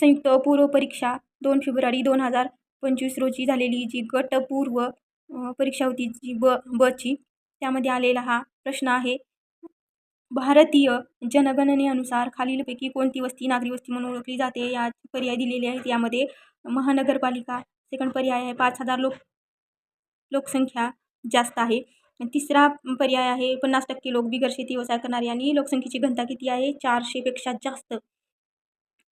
संयुक्त पूर्व परीक्षा दोन फेब्रुवारी दोन हजार पंचवीस रोजी झालेली जी गटपूर्व परीक्षा होती जी ब बची त्यामध्ये आलेला हा प्रश्न आहे. भारतीय जनगणनेनुसार खालीलपैकी कोणती वस्ती नागरी वस्ती म्हणून ओळखली जाते? या पर्याय दिलेले आहेत. यामध्ये महानगरपालिका सेकंड पर्याय आहे. पाच हजार लोक लोकसंख्या जास्त आहे. तिसरा पर्याय आहे. पन्नास टक्के लोक बिगर शेती व्यवसाय करणारे आणि लोकसंख्येची घनता किती आहे? चारशेपेक्षा जास्त.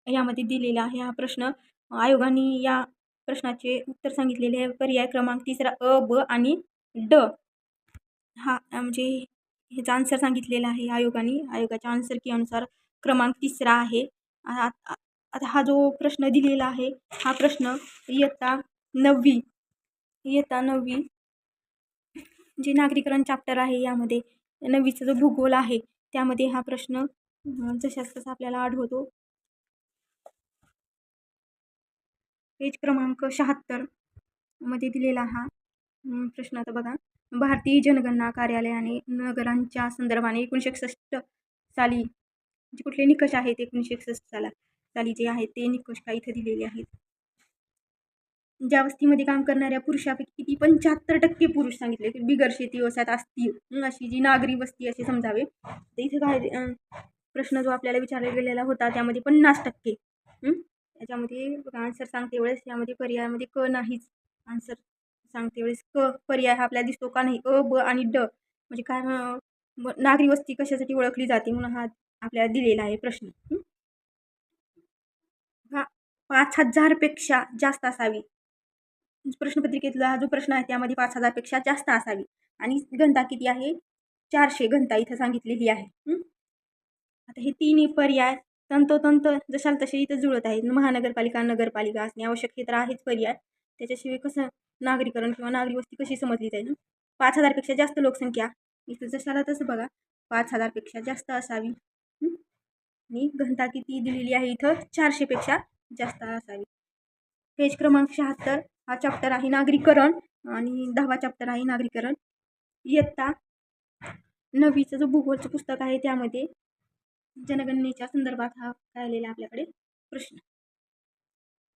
यामध्ये दिलेला आहे हा प्रश्न. आयोगाने या प्रश्नाचे उत्तर सांगितलेले आहे. पर्याय क्रमांक तिसरा अ ब आणि ड हा म्हणजे ह्याचा आन्सर सांगितलेला आहे आयोगाने. आयोगाच्या आन्सर की अनुसार क्रमांक तिसरा आहे. आता हा जो प्रश्न दिलेला आहे हा प्रश्न इयत्ता नववी इयत्ता नववी जे नागरीकरण चॅप्टर आहे यामध्ये नववीचा जो भूगोल आहे त्यामध्ये हा प्रश्न जशाच तसा आपल्याला आढळतो. पेज क्रमांक शहात्तरमध्ये दिलेला हा प्रश्न आता बघा. भारतीय जनगणना कार्यालयाने नगरांच्या संदर्भाने एकोणीसशे एकसष्ट साली जे कुठले निकष आहेत एकोणीसशे एकसष्ट साला साली जे आहेत ते निकष काय इथं दिलेले आहेत? ज्या वस्तीमध्ये काम करणाऱ्या पुरुषापैकी किती? पंच्याहत्तर टक्के पुरुष सांगितले. की बिगर शेती व्यवसायात असतील अशी जी नागरी वस्ती असे समजावे. तर इथे काय प्रश्न जो आपल्याला विचारला गेलेला होता त्यामध्ये पन्नास टक्के याच्यामध्ये त्याच्यामध्ये बघा आन्सर सांगते वेळेस यामध्ये पर्यायामध्ये क नाहीच. आन्सर सांगते वेळेस क पर्याय हा आपल्याला दिसतो का नाही? अ ब आणि ड म्हणजे काय नागरी वस्ती कशासाठी ओळखली जाते म्हणून हा आपल्याला दिलेला आहे प्रश्न. हा? पाच हजारपेक्षा जास्त असावी. प्रश्नपत्रिकेतला जो प्रश्न आहे त्यामध्ये पाच हजारपेक्षा जास्त असावी. आणि घनता किती आहे? चारशे घनता इथं सांगितलेली आहे. आता हे तिन्ही पर्याय तंतोतंत जशाल तसे इथं जुळत आहेत. महानगरपालिका नगरपालिका असणे आवश्यक हे तर आहेच पर्याय. त्याच्याशिवाय कसं नागरीकरण किंवा नागरी वस्ती कशी समजली जाईल पाच हजारपेक्षा जास्त लोकसंख्या. इथं जशाला तसं बघा पाच हजारपेक्षा जास्त असावी. आणि घनता किती दिलेली आहे इथं? चारशेपेक्षा जास्त असावी. पेज क्रमांक शहात्तर हा चॅप्टर आहे नागरीकरण आणि दहावा चॅप्टर आहे नागरीकरण. इयत्ता नववीचं जो भूगोलचं पुस्तक आहे त्यामध्ये जनगणनेच्या संदर्भात हा काय आलेला आपल्याकडे प्रश्न.